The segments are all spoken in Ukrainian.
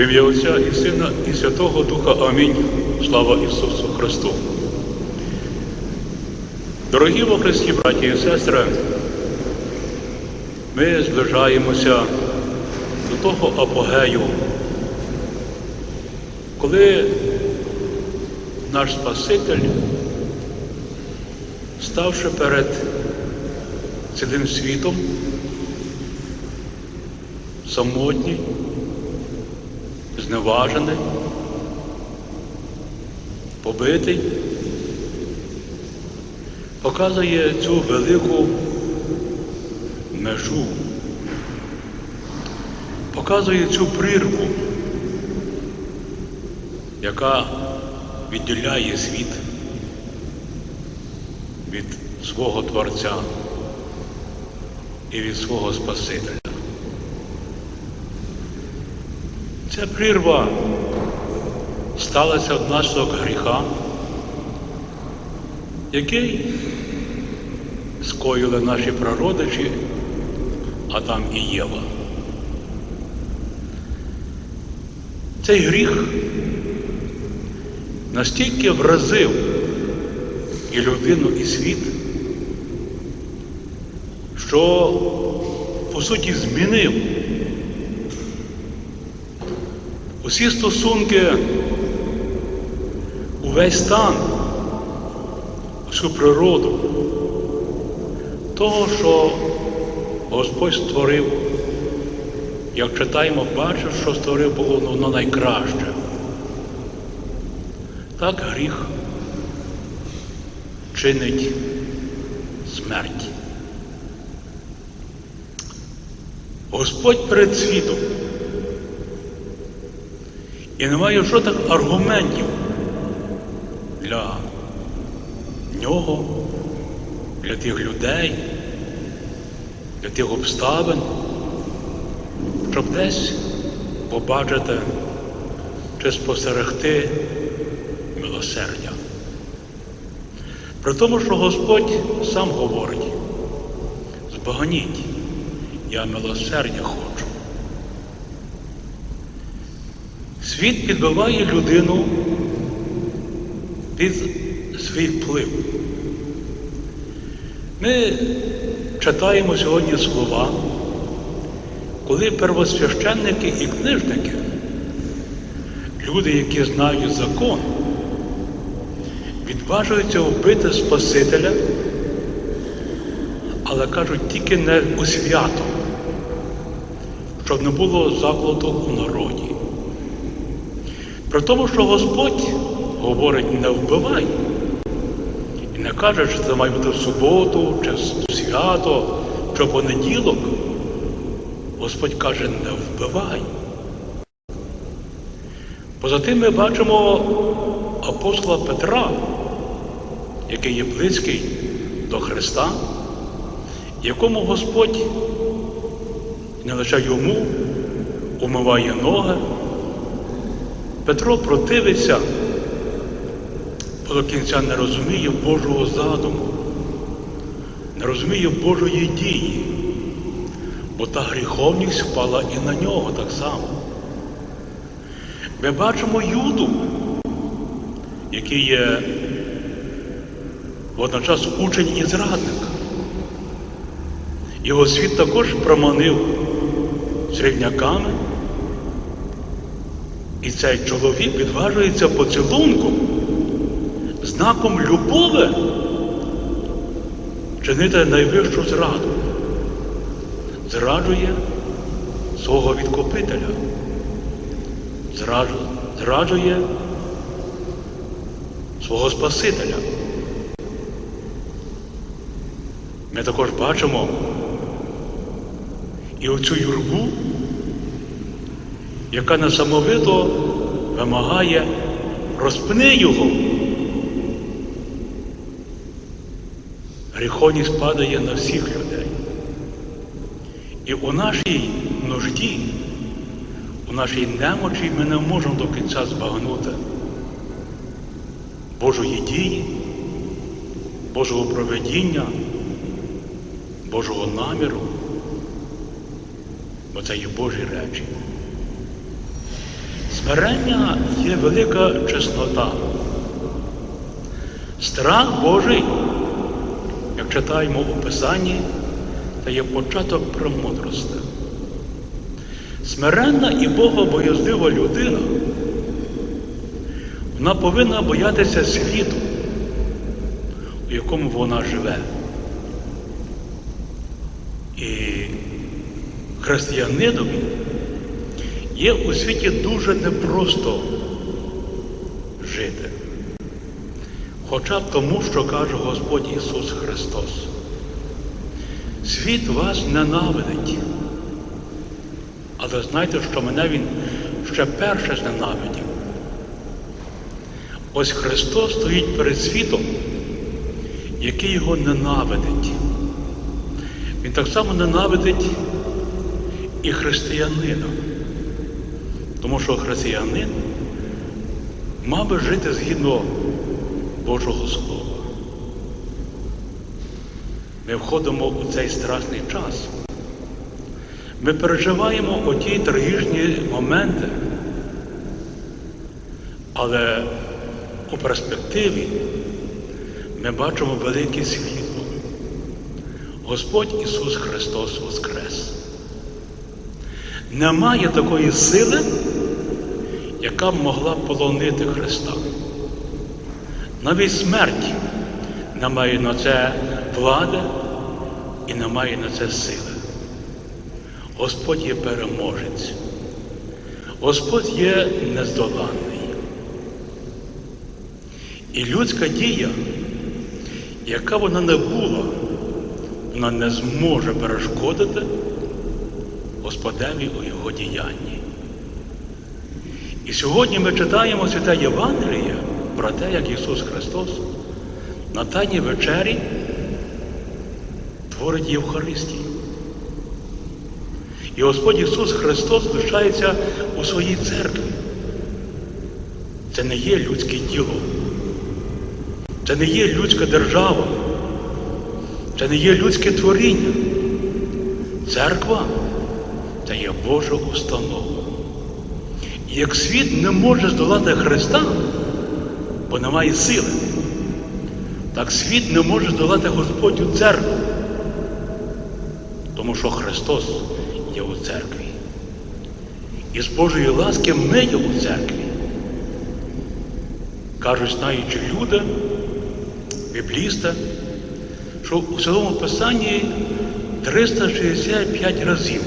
В ім'я Отця і Сина, і Святого Духа. Амінь. Слава Ісусу Христу. Дорогі во браті і сестри, ми зближаємося до того апогею, коли наш Спаситель, ставши перед цілим світом, самотній, зневажений, побитий, показує цю велику межу, показує цю прірву, яка відділяє світ від свого Творця і від свого Спасителя. Ця прірва сталася внаслідок гріха, який скоїли наші прародичі Адам і Єва. Цей гріх настільки вразив і людину, і світ, що по суті змінив усі стосунки, увесь стан, усю природу того, що Господь створив, як читаємо, бачив, що створив було воно найкраще. Так гріх чинить смерть. Господь перед світом. І немає жодних аргументів для нього, для тих людей, для тих обставин, щоб десь побачити чи спостерегти милосердя. При тому, що Господь сам говорить, збагніть, я милосердя хочу. Світ підбиває людину під свій вплив. Ми читаємо сьогодні слова, коли первосвященники і книжники, люди, які знають закон, відважуються вбити Спасителя, але кажуть тільки не у свято, щоб не було закладу у народі. При тому, що Господь говорить не вбивай. І не каже, що це має бути в суботу, чи в свято, чи в понеділок. Господь каже, не вбивай. Поза тим ми бачимо апостола Петра, який є близький до Христа, якому Господь не лише йому умиває ноги. Петро противиться, бо до кінця не розуміє Божого задуму, не розуміє Божої дії, бо та гріховність впала і на нього так само. Ми бачимо Юду, який є водночас учень і зрадник. Його світ також проманив срібняками. І цей чоловік відважується поцілунком, знаком любові чинити найвищу зраду. Зраджує свого відкупителя, зраджує, зраджує свого Спасителя. Ми також бачимо і оцю юрбу, яка несамовито вимагає розпни його. Гріховність падає на всіх людей. І у нашій нужді, у нашій немочі ми не можемо до кінця збагнути Божої дії, Божого проведіння, Божого наміру, бо це є Божі речі. Смирення є велика чеснота. Страх Божий, як читаємо у Писанні, це є початок премудрости. Смиренна і богобоязлива людина, вона повинна боятися світу, у якому вона живе. І християнинові є у світі дуже непросто жити. Хоча б тому, що каже Господь Ісус Христос. Світ вас ненавидить. Але знайте, що мене Він ще перше зненавидів. Ось Христос стоїть перед світом, який його ненавидить. Він так само ненавидить і християнина. Тому що християнин мав би жити згідно Божого Слова. Ми входимо у цей страшний час. Ми переживаємо оті трагічні моменти, але у перспективі ми бачимо велике світло. Господь Ісус Христос Воскрес. Немає такої сили, яка б могла полонити Христа. Навіть смерть не має на це влади і не має на це сили. Господь є переможець. Господь є нездоланний. І людська дія, яка вона не була, вона не зможе перешкодити Господеві у його діянні. І сьогодні ми читаємо святе Євангеліє про те, як Ісус Христос на Тайній вечері творить Євхаристію. І Господь Ісус Христос лишається у своїй церкві. Це не є людське діло. Це не є людська держава. Це не є людське творіння. Церква Божа установа. І як світ не може здолати Христа, бо немає сили, так світ не може здолати Господню церкву, тому що Христос є у церкві. І з Божої ласки ми є у церкві. Кажуть, знаючи люди, біблісти, що у Святому Писанні 365 разів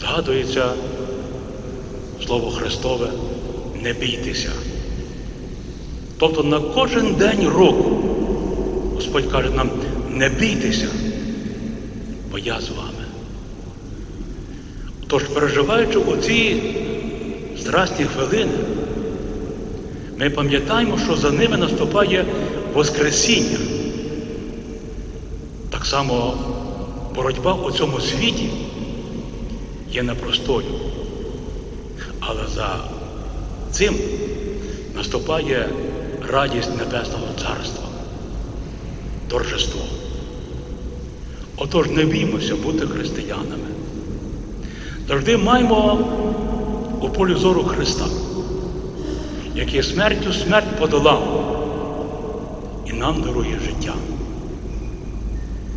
згадується Слово Христове не бійтеся. Тобто на кожен день року Господь каже нам, не бійтеся, бо я з вами. Тож, переживаючи оці страсні хвилини, ми пам'ятаємо, що за ними наступає Воскресіння. Так само боротьба у цьому світі є непростою. Але за цим наступає радість Небесного Царства, торжество. Отож не біймося бути християнами. Завжди маємо у полі зору Христа, який смертю смерть подолав і нам дарує життя.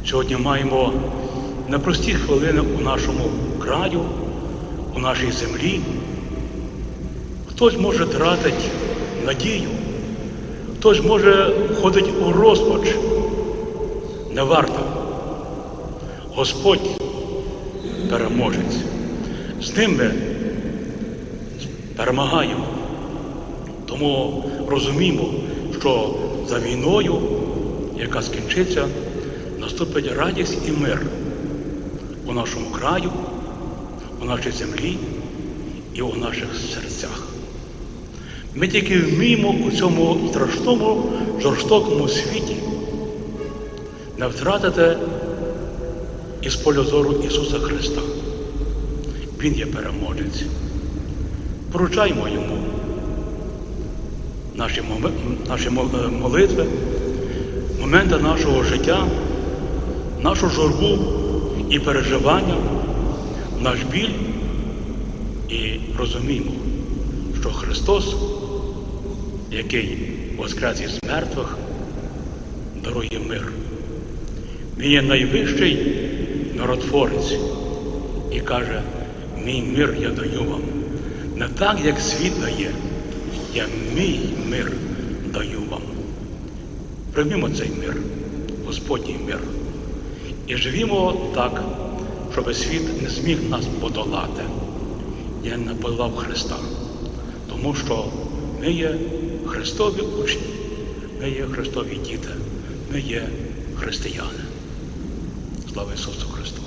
Сьогодні маємо непрості хвилини у нашому краю, у нашій землі. Хтось може тратити надію, хтось може входити у розпач. Не варто. Господь переможець. З ним ми перемагаємо. Тому розуміємо, що за війною, яка скінчиться, наступить радість і мир у нашому краю, у нашій землі і у наших серцях. Ми тільки вміємо у цьому страшному, жорстокому світі не втратити із поля зору Ісуса Христа. Він є переможець. Поручаймо йому наші, наші е, молитви, моменти нашого життя, нашу журбу і переживання, наш біль і розуміємо, що Христос, який воскрес із мертвих, дарує мир. Він є найвищий миротворець і каже, мій мир я даю вам. Не так, як світ дає, я мій мир даю вам. Приймімо цей мир, Господній мир. І живімо так, щоб світ не зміг нас подолати. Я не Христа, тому що ми є Христові учні, ми є Христові діти, ми є християни. Слава Ісусу Христу!